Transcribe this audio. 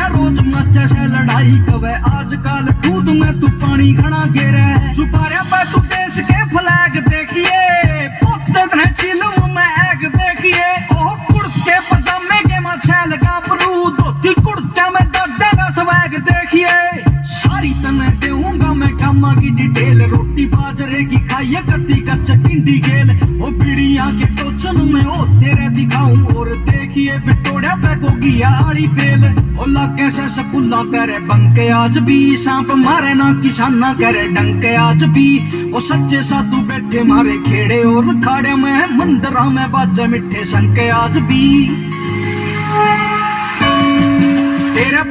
कुर्तियां की गले रोज मचा से लड़ाई कवे आजकल दूध में तू पानी घना गेरे सुपारे पे तू देश के फ्लैग देखिए पुत्ते ने चिलम में एग देखिए ओ कुर्ते पजामे के मछल गाबरू धोती कुर्ते में डड्डे का स्वैग देखिए सारी तने देऊंगा मैं कामा की डिटेल रोटी बाजरे की खाइए कत्ती कच्चा टिंडी गेल ओ बीड़िया के टोचन तो मैं ओ तेरे दिखाऊँ। और देखिए बिटोड़ा पैगोगी तो आड़ी बेल ओ लागे से सकुला करे बंके आज भी। सांप मारे ना किसाना करे डंके आज भी। ओ सच्चे साधु बैठे मारे खेड़े और खाड़े में। मंदरा में बाजे मिठे संके आज भी। तेरा